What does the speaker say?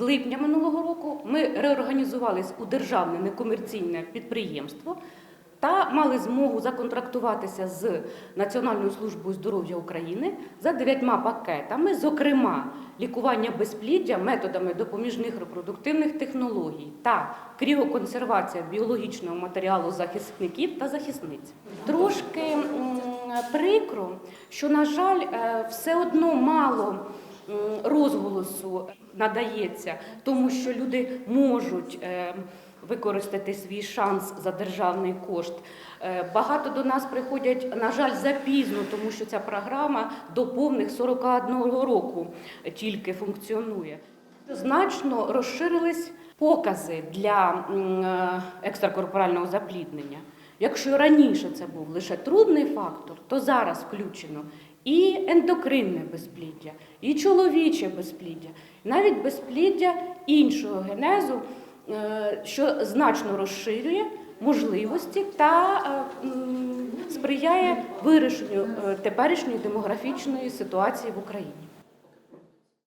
З липня минулого року ми реорганізувались у державне некомерційне підприємство та мали змогу законтрактуватися з Національною службою здоров'я України за дев'ятьма пакетами, зокрема лікування безпліддя методами допоміжних репродуктивних технологій та кріоконсервація біологічного матеріалу захисників та захисниць. Трошки прикро, що, на жаль, е, все одно мало розголосу надається, тому що люди можуть е, використати свій шанс за державний кошт. Е, Багато до нас приходять, на жаль, запізно, тому що ця програма до повних 41 року тільки функціонує. Значно розширились покази для е, екстракорпорального запліднення. Якщо раніше це був лише трудний фактор, то зараз включено і ендокринне безпліддя, і чоловіче безпліддя, навіть безпліддя іншого генезу, е, що значно розширює можливості та е, сприяє вирішенню е, теперішньої демографічної ситуації в Україні.